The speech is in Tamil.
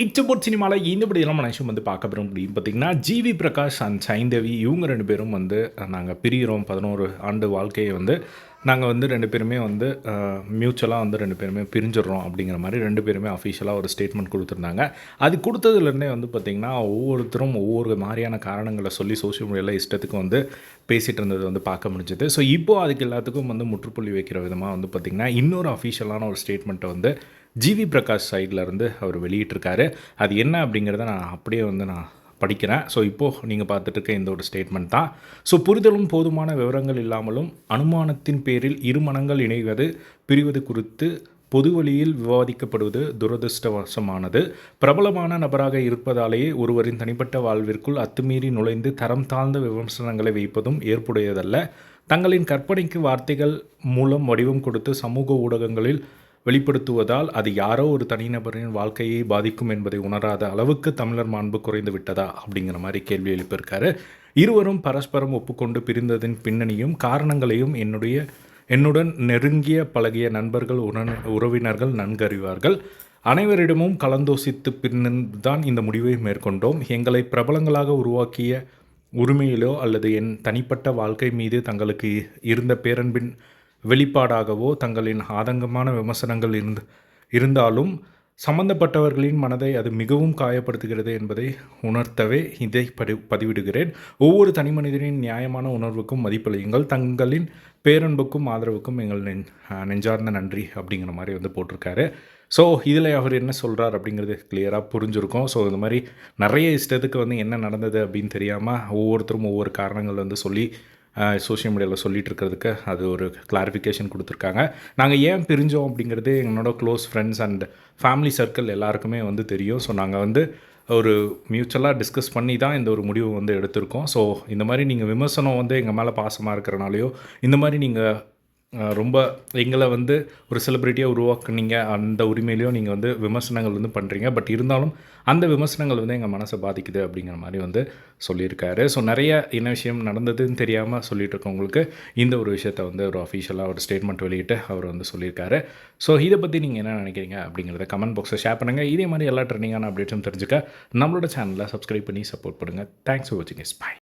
இச்சபோட் சினிமாவில் இந்த படி நம்ம வந்து பார்க்க போகிறோம் அப்படின்னு பார்த்தீங்கன்னா ஜிவி பிரகாஷ் அண்ட் சைந்தவி இவங்க ரெண்டு பேரும் வந்து நாங்கள் பிரிகிறோம் பதினோரு ஆண்டு வாழ்க்கையை வந்து நாங்கள் வந்து ரெண்டு பேருமே வந்து மியூச்சுவலாக வந்து ரெண்டு பேருமே பிரிஞ்சிடுறோம் அப்படிங்கிற மாதிரி ரெண்டு பேருமே அஃபிஷியலாக ஒரு ஸ்டேட்மெண்ட் கொடுத்துருந்தாங்க. அது கொடுத்ததுலேருந்தே வந்து பார்த்திங்கன்னா ஒவ்வொருத்தரும் ஒவ்வொரு மாதிரியான காரணங்களை சொல்லி சோஷியல் மீடியாவில் இஷ்டத்துக்கு வந்து பேசிகிட்டு இருந்தது வந்து பார்க்க முடிஞ்சது. ஸோ இப்போது அதுக்கு எல்லாத்துக்கும் வந்து முற்றுப்புள்ளி வைக்கிற விதமாக வந்து பார்த்திங்கன்னா இன்னொரு அஃபிஷியலான ஒரு ஸ்டேட்மெண்ட்டை வந்து ஜிவி பிரகாஷ் சைட்லேருந்து அவர் வெளியிட்டிருக்காரு. அது என்ன அப்படிங்கிறத நான் அப்படியே வந்து நான் படிக்கிறேன். ஸோ இப்போது நீங்கள் பார்த்துட்டு இருக்க இந்த ஒரு ஸ்டேட்மெண்ட் தான். ஸோ புரிதலும் போதுமான விவரங்கள் இல்லாமலும் அனுமானத்தின் பேரில் இருமனங்கள் இணைவது பிரிவது குறித்து பொது வழியில் விவாதிக்கப்படுவது துரதிருஷ்டவசமானது. பிரபலமான நபராக இருப்பதாலேயே ஒருவரின் தனிப்பட்ட வாழ்விற்குள் அத்துமீறி நுழைந்து தரம் தாழ்ந்த விமர்சனங்களை வைப்பதும் ஏற்புடையதல்ல. தங்களின் கற்பனைக்கு வார்த்தைகள் மூலம் வடிவம் கொடுத்து சமூக ஊடகங்களில் வெளிப்படுத்துவதால் அது யாரோ ஒரு தனிநபரின் வாழ்க்கையை பாதிக்கும் என்பதை உணராத அளவுக்கு தமிழர் மாண்பு குறைந்து விட்டதா அப்படிங்கிற மாதிரி கேள்வி எழுப்பியிருக்காரு. இருவரும் பரஸ்பரம் ஒப்புக்கொண்டு பிரிந்ததின் பின்னணியும் காரணங்களையும் என்னுடைய என்னுடன் நெருங்கிய பழகிய நண்பர்கள் உடன் உறவினர்கள் நன்கறிவார்கள். அனைவரிடமும் கலந்தோசித்து பின்தான் இந்த முடிவை மேற்கொண்டோம். எங்களை பிரபலங்களாக உருவாக்கிய உரிமையிலோ அல்லது என் தனிப்பட்ட வாழ்க்கை மீது தங்களுக்கு இருந்த பேரன்பின் வெளிப்பாடாகவோ தங்களின் ஆதங்கமான விமர்சனங்கள் இருந்து இருந்தாலும் சம்பந்தப்பட்டவர்களின் மனதை அது மிகவும் காயப்படுத்துகிறது என்பதை உணர்த்தவே இதை படி பதிவிடுகிறேன். ஒவ்வொரு தனி மனிதனின் நியாயமான உணர்வுக்கும் மதிப்பளியுங்கள். தங்களின் பேரன்புக்கும் ஆதரவுக்கும் எங்கள் நெஞ் நெஞ்சார்ந்த நன்றி அப்படிங்கிற மாதிரி வந்து போட்டிருக்காரு. ஸோ இதில் அவர் என்ன சொல்கிறார் அப்படிங்கிறது கிளியராக புரிஞ்சுருக்கோம். ஸோ இந்த மாதிரி நிறைய இஷ்டத்துக்கு வந்து என்ன நடந்தது அப்படின்னு தெரியாமல் ஒவ்வொருத்தரும் ஒவ்வொரு காரணங்கள் வந்து சொல்லி சோஷியல் மீடியாவில் சொல்லிகிட்டு இருக்கிறதுக்கு அது ஒரு கிளாரிஃபிகேஷன் கொடுத்துருக்காங்க. நாங்கள் ஏன் பிரிஞ்சோம் அப்படிங்கிறது எங்களோட close friends and family circle எல்லாருக்குமே வந்து தெரியும். ஸோ நாங்கள் வந்து ஒரு மியூச்சுவலாக டிஸ்கஸ் பண்ணி தான் இந்த ஒரு முடிவு வந்து எடுத்திருக்கோம். ஸோ இந்த மாதிரி நீங்கள் விமர்சனம் வந்து எங்கள் மேலே பாசமாக இருக்கிறனாலையோ இந்த மாதிரி நீங்கள் ரொம்ப எங்களை வந்து ஒரு செலிப்ரிட்டியாக உருவாக்குனீங்க அந்த உரிமையிலையும் நீங்கள் வந்து விமர்சனங்கள் வந்து பண்ணுறீங்க பட் இருந்தாலும் அந்த விமர்சனங்கள் வந்து எங்கள் மனசை பாதிக்குது அப்படிங்கிற மாதிரி வந்து சொல்லியிருக்காரு. ஸோ நிறைய என்ன விஷயம் நடந்ததுன்னு தெரியாமல் சொல்லிகிட்டு இருக்கவங்களுக்கு இந்த ஒரு விஷயத்தை வந்து ஒரு அஃபீஷியலாக ஒரு ஸ்டேட்மெண்ட் வெளியிட்டு அவர் வந்து சொல்லியிருக்காரு. ஸோ இதை பற்றி நீங்கள் என்ன நினைக்கிறீங்க அப்படிங்கிறத கமெண்ட் பாக்ஸை ஷேர் பண்ணுங்கள் இதே மாதிரி எல்லா ட்ரெண்டிங்கான அப்டேட்ஸும் தெரிஞ்சுக்க நம்மளோட சேனலில் சப்ஸ்கிரைப் பண்ணி சப்போர்ட் பண்ணுங்கள் தேங்க்ஸ் ஃபார் வாட்சிங் இஸ் பை